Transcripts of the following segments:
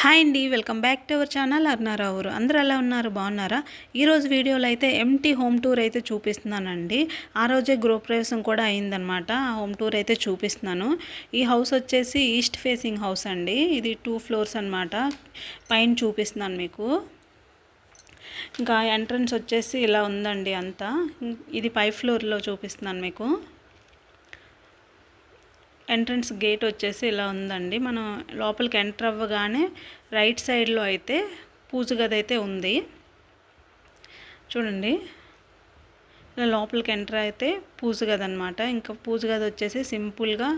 Hi అండి welcome back to our channel అర్నారా ఊరు అందరూ ఎలా ఉన్నారు? బాగున్నారా? ఈరోజు వీడియోలో అయితే ఎంటీ హోమ్ టూర్ అయితే చూపిస్తున్నానండి. ఆ రోజే గృహప్రవేశం కూడా అయిందనమాట ఆ హోమ్ టూర్ అయితే చూపిస్తున్నాను. ఈ హౌస్ వచ్చేసి ఈస్ట్ ఫేసింగ్ హౌస్ అండి. ఇది టూ ఫ్లోర్స్ అనమాట పైన చూపిస్తున్నాను మీకు. ఇంకా ఎంట్రన్స్ వచ్చేసి ఇలా ఉందండి అంతా. ఇది పై ఫ్లోర్లో చూపిస్తున్నాను మీకు. ఎంట్రన్స్ గేట్ వచ్చేసి ఇలా ఉందండి. మనం లోపలికి ఎంటర్ అవ్వగానే రైట్ సైడ్లో అయితే పూజ గది అయితే ఉంది. చూడండి. ఇలా లోపలికి ఎంటర్ అయితే పూజ గది అనమాట ఇంకా పూజ గది వచ్చేసి సింపుల్గా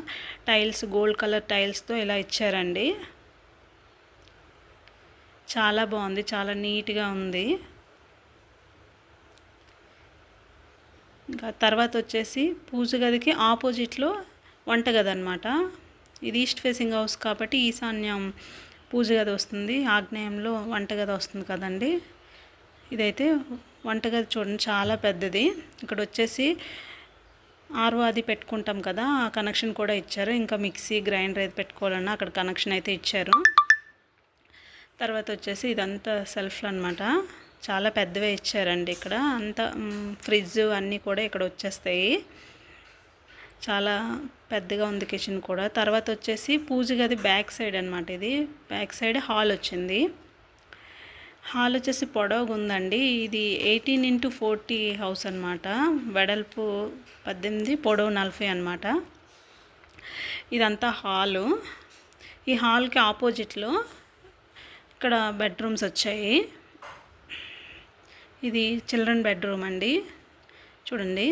టైల్స్ గోల్డ్ కలర్ టైల్స్తో ఇలా ఇచ్చారండి. చాలా బాగుంది. చాలా నీట్గా ఉంది. ఇంకా తర్వాత వచ్చేసి పూజ గదికి ఆపోజిట్లో వంటగది అనమాట ఇది ఈస్ట్ ఫేసింగ్ హౌస్ కాబట్టి ఈశాన్యం పూజ గది వస్తుంది. ఆగ్నేయంలో వంటగది వస్తుంది కదండి. ఇదైతే వంటగది చూడండి చాలా పెద్దది. ఇక్కడ వచ్చేసి ఆర్ఓ అది పెట్టుకుంటాం కదా ఆ కనెక్షన్ కూడా ఇచ్చారు. ఇంకా మిక్సీ గ్రైండర్ అయితే పెట్టుకోవాలన్నా అక్కడ కనెక్షన్ అయితే ఇచ్చారు. తర్వాత వచ్చేసి ఇదంతా సెల్ఫ్లు అనమాట చాలా పెద్దవే ఇచ్చారండి ఇక్కడ. అంతా ఫ్రిడ్జ్ అన్నీ కూడా ఇక్కడ వచ్చేస్తాయి. చాలా పెద్దగా ఉంది కిచెన్ కూడా. తర్వాత వచ్చేసి పూజ గది బ్యాక్ సైడ్ అనమాట ఇది. బ్యాక్ సైడ్ హాల్ వచ్చింది. హాల్ వచ్చేసి పొడవుగా ఉందండి. ఇది ఎయిటీన్ ఇంటూ ఫోర్టీ హౌస్ అనమాట వెడల్పు పద్దెనిమిది పొడవు నలభై అనమాట ఇదంతా హాలు. ఈ హాల్కి ఆపోజిట్లో ఇక్కడ బెడ్రూమ్స్ వచ్చాయి. ఇది చిల్డ్రన్ బెడ్రూమ్ అండి. చూడండి.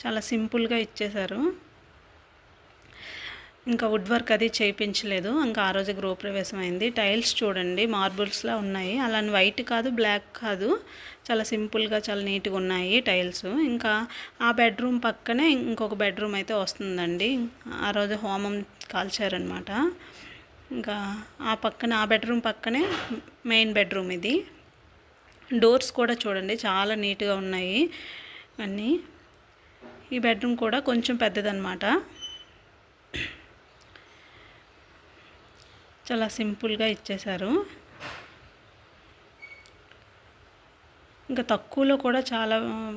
చాలా సింపుల్గా ఇచ్చేశారు. ఇంకా వుడ్ వర్క్ అది చేయించలేదు. ఇంకా ఆ రోజు గృహప్రవేశం అయింది టైల్స్ చూడండి మార్బుల్స్లా ఉన్నాయి. అలానే వైట్ కాదు బ్లాక్ కాదు. చాలా సింపుల్గా చాలా నీట్గా ఉన్నాయి టైల్స్. ఇంకా ఆ బెడ్రూమ్ పక్కనే ఇంకొక బెడ్రూమ్ అయితే వస్తుందండి. ఆ రోజు హోమం కాల్చారనమాట ఇంకా ఆ పక్కన ఆ బెడ్రూమ్ పక్కనే మెయిన్ బెడ్రూమ్ ఇది. డోర్స్ కూడా చూడండి చాలా నీట్గా ఉన్నాయి. అన్నీ ఈ బెడ్రూమ్ కూడా కొంచెం పెద్దదనమాట చాలా సింపుల్గా ఇచ్చేశారు ఇంకా తక్కువలో కూడా చాలా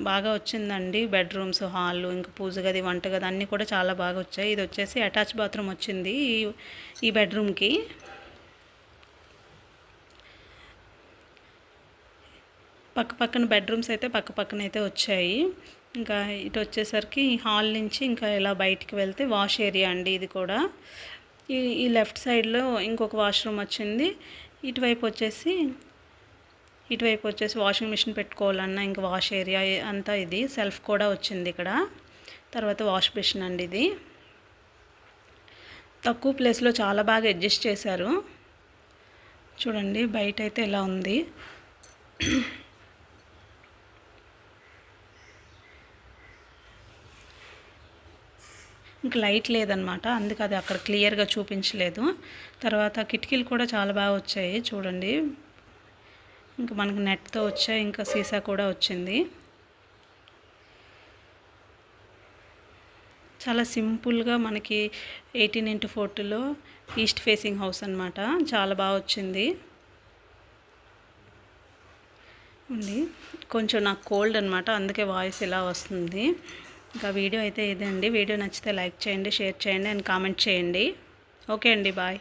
బాగా వచ్చిందండి. బెడ్రూమ్స్ హాల్ ఇంకా పూజ గది వంట గది అన్నీ కూడా చాలా బాగా వచ్చాయి. ఇది వచ్చేసి అటాచ్ బాత్రూమ్ వచ్చింది ఈ బెడ్రూమ్కి. పక్క పక్కన బెడ్రూమ్స్ అయితే పక్క పక్కన అయితే వచ్చాయి. ఇంకా ఇటు వచ్చేసరికి హాల్ నుంచి ఇంకా ఇలా బయటికి వెళ్తే వాష్ ఏరియా అండి ఇది కూడా. ఈ ఈ లెఫ్ట్ సైడ్లో ఇంకొక వాష్రూమ్ వచ్చింది. ఇటువైపు వచ్చేసి ఇటువైపు వచ్చేసి వాషింగ్ మిషన్ పెట్టుకోవాలన్నా ఇంకా వాష్ ఏరియా అంతా ఇది. సెల్ఫ్ కూడా వచ్చింది ఇక్కడ. తర్వాత వాష్ మిషన్ అండి ఇది. తక్కువ ప్లేస్లో చాలా బాగా అడ్జస్ట్ చేశారు. చూడండి బయట అయితే ఇలా ఉంది. ఇంక లైట్ లేదనమాట. అందుకే అది అక్కడ క్లియర్గా చూపించలేదు. తర్వాత కిటికీలు కూడా చాలా బాగా వచ్చాయి. చూడండి. ఇంకా మనకు నెట్తో వచ్చాయి. ఇంకా సీసా కూడా వచ్చింది. చాలా సింపుల్గా మనకి ఎయిటీన్ ఇంటూ ఫోర్టీలో ఈస్ట్ ఫేసింగ్ హౌస్ అనమాట చాలా బాగా వచ్చింది. ఉంది. కొంచెం నాకు కోల్డ్ అనమాట అందుకే వాయిస్ ఇలా వస్తుంది. ఇంకా వీడియో అయితే ఇదే అండి వీడియో నచ్చితే లైక్ చేయండి షేర్ చేయండి అండ్ కామెంట్ చేయండి. ఓకే అండి బాయ్.